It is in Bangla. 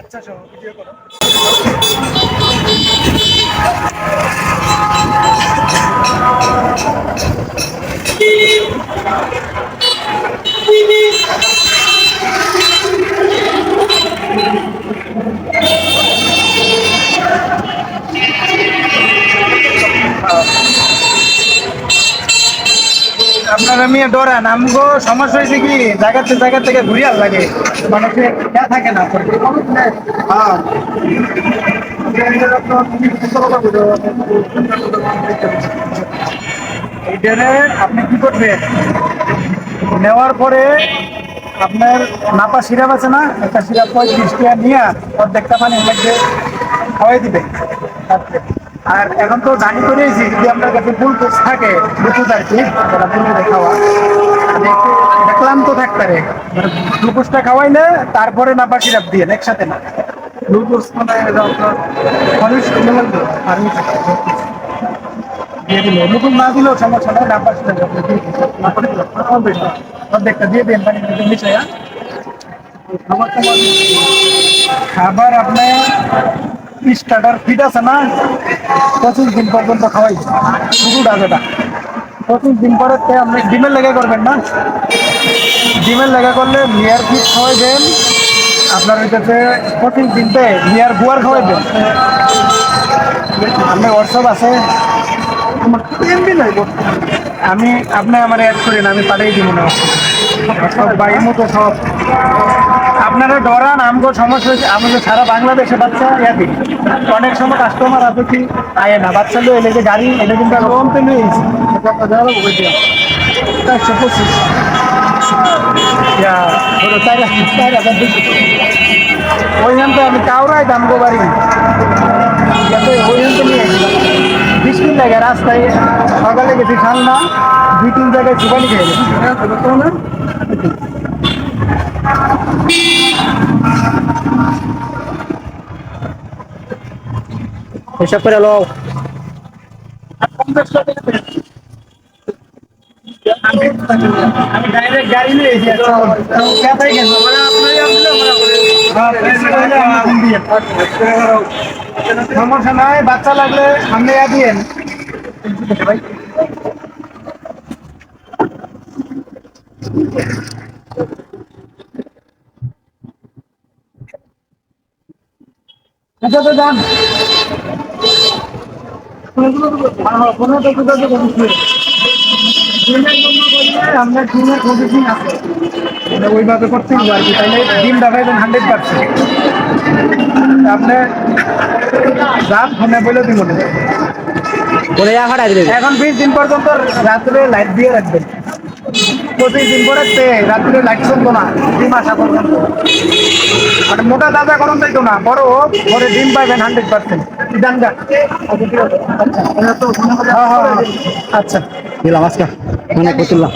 আচ্ছা সহ ভিডিও করো। আপনারা মেয়ে ডরান আমগো সমস্যা হয়েছে কি জায়গাতে জায়গা থেকে ঘুরিয়াল লাগে। ইয়া থাকে না। হ্যাঁ। এইটারে আপনি কি করবেন? নেওয়ার পরে আপনার নাপা সিরাপ আছে না একটা সিরাপ পঁয়ত্রিশ টাকা নিয়ে অর্ধেকটা মধ্যে খাওয়াই দিবে। আর এখন তো জানি করেছি যদি আপনার কাছে গ্লুকোজ থাকে গ্লুকোজ আর কি খাওয়া। মানে থাকতে পারে। মানে গ্লুকোজটা খাওয়াইলে তারপরে নাপা সিরাপ দিয়ে, একসাথে না। গ্লুকোজ মানে না। দিলেও দিয়ে খাবার আপনার স্টার্টার ফিট আছে না, পঁচিশ দিন পর্যন্ত খাওয়াই। শুধু ডাবেটা পঁচিশ দিন পরে আপনি ডিমের লেগে করবেন না। ডিমের লেগে করলে মেয়ার ফিট খাওয়াই দেন। আপনার ওইটাতে পঁচিশ দিনতে মেয়ার গুয়ার খাওয়াই দেন। আপনি হোয়াটসঅ্যাপ আছে। আমি, আপনি আমার অ্যাড করেন, আমি পাঠিয়ে দিব না সব বাড়ি মতো সব। আপনারা ডরান, আমগো সমস্যা হয়েছে আমাদের সারা বাংলাদেশে বাচ্চা ইয়াদি অনেক সময় কাস্টমার আছে কি, আয় না, বাচ্চা লোক এলে যে গাড়ি এটা কিন্তু আমি কম এসেছি চারশো পঁচিশ চার ওইখান তো আমি কাউরাই দাম গো বাড়ি। ওইখান তো নিয়ে বিশ মিনিট লাগে রাস্তায় সকালে গেছি সালনা দুই তিন জায়গায় সুপানি খেয়ে হিসাব করে লো সমস্যা নাই বাচ্চা লাগলে ইয়া দিয়েন ভাই আচ্ছা তো যান পনেরো টাকা আমরা ডিমের প্রসেসিং আছে। ওইভাবে করতে হবে আর কি তাইলে ডিম দেখাইবেন হান্ড্রেড পার্সেন্ট আপনি রাত ফোনে বলে দিব। এখন বিশ দিন পর্যন্ত রাত্রে লাইট দিয়ে রাখবেন। পঁচিশ দিন পরে তে রাত্রে লাইট চলতো না, ডিম আসা পর্যন্ত মানে মোটা দাদা গরম দিতো না, বড় পরে ডিম পাইবেন হান্ড্রেড পার্সেন্ট হ্যাঁ আচ্ছা। দিলাম আজকে। করছিলাম